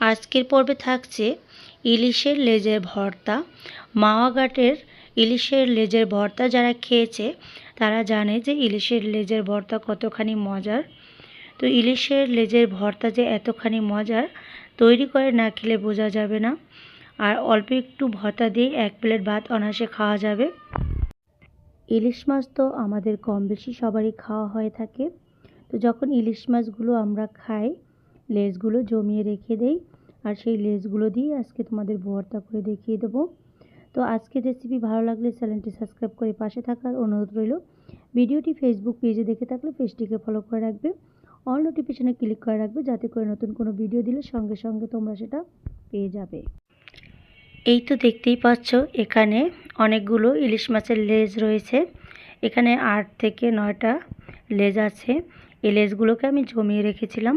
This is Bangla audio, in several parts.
আজকের পর্বে থাকছে ইলিশের লেজের ভর্তা। মাওয়াঘাটের ইলিশের লেজের ভর্তা যারা খেয়েছে, তারা জানে যে ইলিশের লেজের ভর্তা কতখানি মজার। তো ইলিশের লেজের ভর্তা যে এতখানি মজার, তৈরি করে না খেলে বোঝা যাবে না। আর অল্প একটু ভর্তা দিয়ে এক প্লেট ভাত অনায়াসে খাওয়া যাবে। ইলিশ মাছ তো আমাদের কম বেশি সবারই খাওয়া হয়ে থাকে। তো যখন ইলিশ মাছগুলো আমরা খাই, লেজগুলো জমিয়ে রেখে দেই আর সেই লেজগুলো দিয়ে আজকে তোমাদের ভর্তা করে দেখিয়ে দেবো। তো আজকের রেসিপি ভালো লাগলে চ্যানেলটি সাবস্ক্রাইব করে পাশে থাকার অনুরোধ রইল। ভিডিওটি ফেসবুক পেজে দেখে থাকলে পেজটিকে ফলো করে রাখবে। অল নোটিফিকেশনে ক্লিক করে রাখবে যাতে করে নতুন কোনো ভিডিও দিলে সঙ্গে সঙ্গে তোমরা সেটা পেয়ে যাবে। এই তো দেখতেই পাচ্ছ, এখানে অনেকগুলো ইলিশ মাছের লেজ রয়েছে। এখানে আট থেকে নয়টা লেজ আছে। এই লেজগুলোকে আমি জমিয়ে রেখেছিলাম।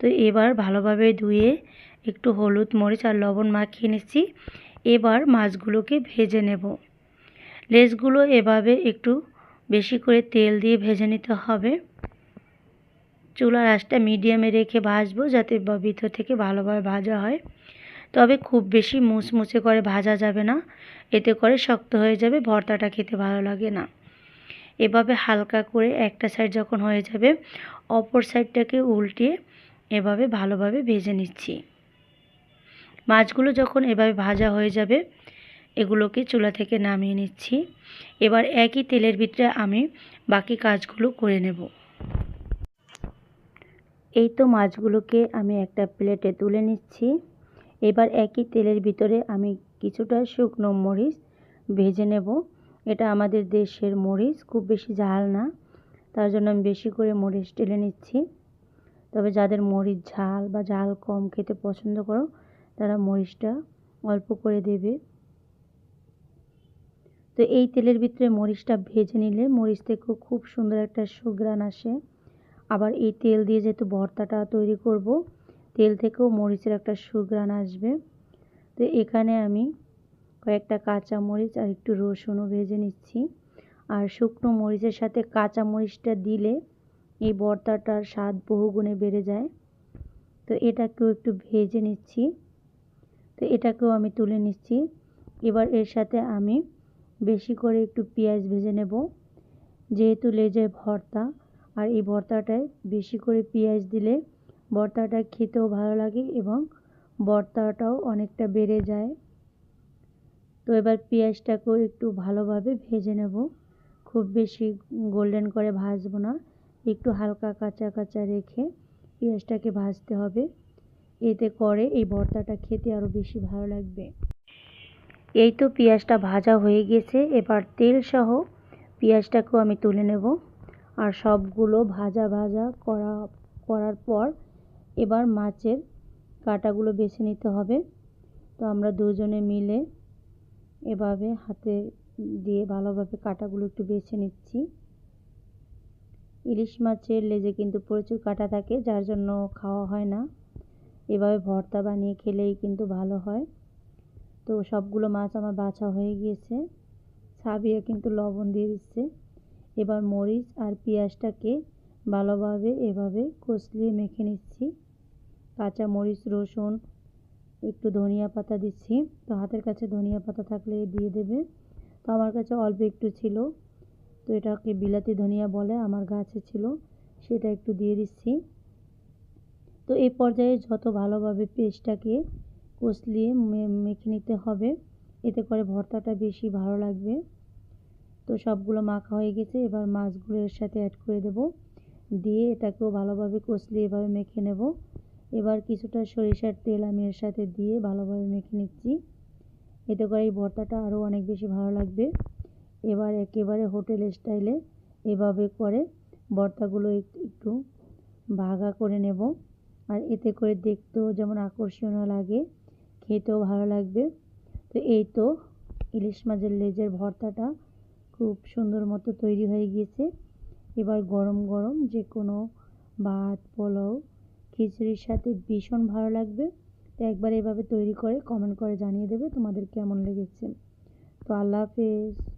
তো এবার ভালোভাবে ধুয়ে একটু হলুদ, মরিচ আর লবণ মাখিয়ে নিচ্ছি। এবার মাছগুলোকে ভেজে নেব। লেজগুলো এভাবে একটু বেশি করে তেল দিয়ে ভেজে নিতে হবে। চুলার আঁচটা মিডিয়ামে রেখে ভাজবো যাতে ভিতর থেকে ভালোভাবে ভাজা হয়। তবে খুব বেশি মুচমুচে করে ভাজা যাবে না। এতে করে শক্ত হয়ে যাবে, ভর্তাটা খেতে ভালো লাগে না। এভাবে হালকা করে একটা সাইড যখন হয়ে যাবে, অপর সাইডটাকে উল্টিয়ে এভাবে ভালোভাবে ভেজে নিচ্ছি। মাছগুলো যখন এভাবে ভাজা হয়ে যাবে, এগুলোকে চুলা থেকে নামিয়ে নিচ্ছি। এবার একই তেলের ভিতরে আমি বাকি কাজগুলো করে নেব। এই তো মাছগুলোকে আমি একটা প্লেটে তুলে নিচ্ছি। এবার একই তেলের ভিতরে আমি কিছুটা শুকনো মরিচ ভেজে নেব। এটা আমাদের দেশের মরিচ, খুব বেশি ঝাল না। তার জন্য আমি বেশি করে মরিচ টেলে নিচ্ছি। তবে যাদের মরিচ ঝাল বা ঝাল কম খেতে পছন্দ করো তারা মরিচটা অল্প করে দেবে। তো এই তেলের ভিতরে মরিচটা ভেজে নিলে মরিচ থেকেও খুব সুন্দর একটা সুগ্রান আসে। আবার এই তেল দিয়ে যেহেতু ভর্তাটা তৈরি করব, তেল থেকেও মরিচের একটা সুগ্রান আসবে। তো এখানে আমি কয়েকটা কাঁচা মরিচ আর একটু রসুনও ভেজে নিচ্ছি। আর শুকনো মরিচের সাথে কাঁচা মরিচটা দিলে এই ভর্তাটার স্বাদ বহুগুণে বেড়ে যায়। তো এটাকেও একটু ভেজে নিচ্ছি। তো এটাকেও আমি তুলে নিচ্ছি। এবার এর সাথে আমি বেশি করে একটু পেঁয়াজ ভেজে নেব। যেহেতু লেজে ভর্তা, আর এই ভর্তাটায় বেশি করে পেঁয়াজ দিলে ভর্তাটা খেতেও ভালো লাগে এবং ভর্তাটাও অনেকটা বেড়ে যায়। তো এবার পেঁয়াজটাকেও একটু ভালোভাবে ভেজে নেব। খুব বেশি গোল্ডেন করে ভাজবো না, একটু হালকা কাঁচা কাঁচা রেখে পেঁয়াজটাকে ভাজতে হবে। এতে করে এই ভর্তাটা খেতে আরও বেশি ভালো লাগবে। এই তো পেঁয়াজটা ভাজা হয়ে গেছে, এবার তেল সহ পেঁয়াজটাকেও আমি তুলে নেব। আর সবগুলো ভাজা ভাজা করা, করার পর এবার মাছের কাটাগুলো বেছে নিতে হবে। তো আমরা দুজনে মিলে এভাবে হাতে দিয়ে ভালোভাবে কাটাগুলো একটু বেছে নিচ্ছি। ইলিশ মাছের লেজে কিন্তু প্রচুর কাটা থাকে, যার জন্য খাওয়া হয় না। এভাবে ভর্তা বানিয়ে খেলেই কিন্তু ভালো হয়। তো সবগুলো মাছ আমার বাছা হয়ে গিয়েছে। সাবিয়া কিন্তু লবণ দিয়ে দিচ্ছে। এবার মরিচ আর পেঁয়াজটাকে ভালোভাবে এভাবে কষলিয়ে মেখে নিচ্ছি। কাঁচা মরিচ, রসুন, একটু ধনিয়া পাতা দিচ্ছি। তো হাতের কাছে ধনিয়া পাতা থাকলে দিয়ে দেবে। তো আমার কাছে অল্প একটু ছিল। তো এটাকে বিলাতি ধনিয়া বলে আমার গাছে ছিল। সেটা একটু দিয়ে দিচ্ছি। তো এই পর্যায়ে যত ভালোভাবে পেস্টটাকে কষলিয়ে মেখে নিতে হবে, এতে করে ভর্তাটা বেশি ভালো লাগবে। তো সবগুলো মাখা হয়ে গেছে, এবার মাছগুলো এর সাথে অ্যাড করে দেব। দিয়ে এটাকেও ভালোভাবে কষলিয়ে এভাবে মেখে নেব। এবার কিছুটা সরিষার তেল আমি এর সাথে দিয়ে ভালোভাবে মেখে নিচ্ছি। এতে করে এই ভর্তাটা আরও অনেক বেশি ভালো লাগবে। এবার একেবারে হোটেল স্টাইলে এভাবে করে ভর্তাগুলো একটু ভাগা করে নেব। আর এতে করে দেখতেও যেমন আকর্ষণীয় লাগে, খেতেও ভালো লাগবে। তো এই তো ইলিশ মাছের লেজের ভর্তাটা খুব সুন্দর মতো তৈরি হয়ে গিয়েছে। এবার গরম গরম যে কোনো ভাত, পোলাও, খিচুড়ির সাথে ভীষণ ভালো লাগবে। তো একবার এভাবে তৈরি করে কমেন্ট করে জানিয়ে দেবে তোমাদের কেমন লেগেছে। তো আল্লাহ হাফেজ।